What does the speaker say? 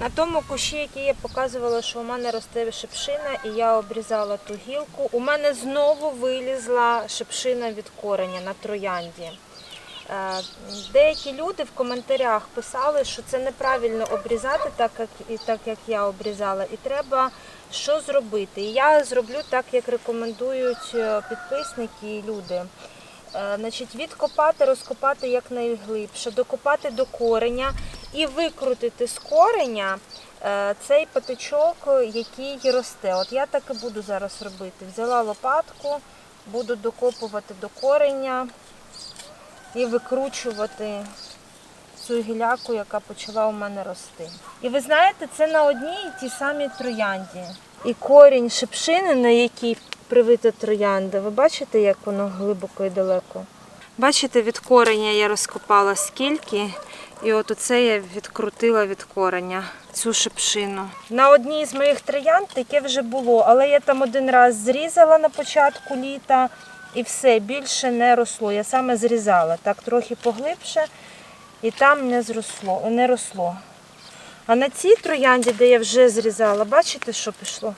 На тому кущі, який я показувала, що у мене росте шипшина, і я обрізала ту гілку. У мене знову вилізла шипшина від кореня на троянді. Е, Деякі люди в коментарях писали, що це неправильно обрізати, так як, і так як я обрізала, і треба що зробити. І я зроблю так, як рекомендують е, підписники і люди. Е, Значить, відкопати, розкопати якнайглибше, докопати до кореня і викрутити з кореня е, цей патичок, який росте. От я так і буду зараз робити. Взяла лопатку, буду докопувати до кореня і викручувати цю гіляку, яка почала у мене рости. І ви знаєте, це на одній і тій самій троянді. І корінь шипшини, на якій привита троянда, ви бачите, як воно глибоко і далеко? Бачите, від кореня я розкопала скільки, і от оце я відкрутила від кореня цю шипшину. На одній з моїх троянд таке вже було, але я там один раз зрізала на початку літа і все, більше не росло. Я саме зрізала так трохи поглибше, і там не зросло, не росло. А на цій троянді, де я вже зрізала, бачите, що пішло?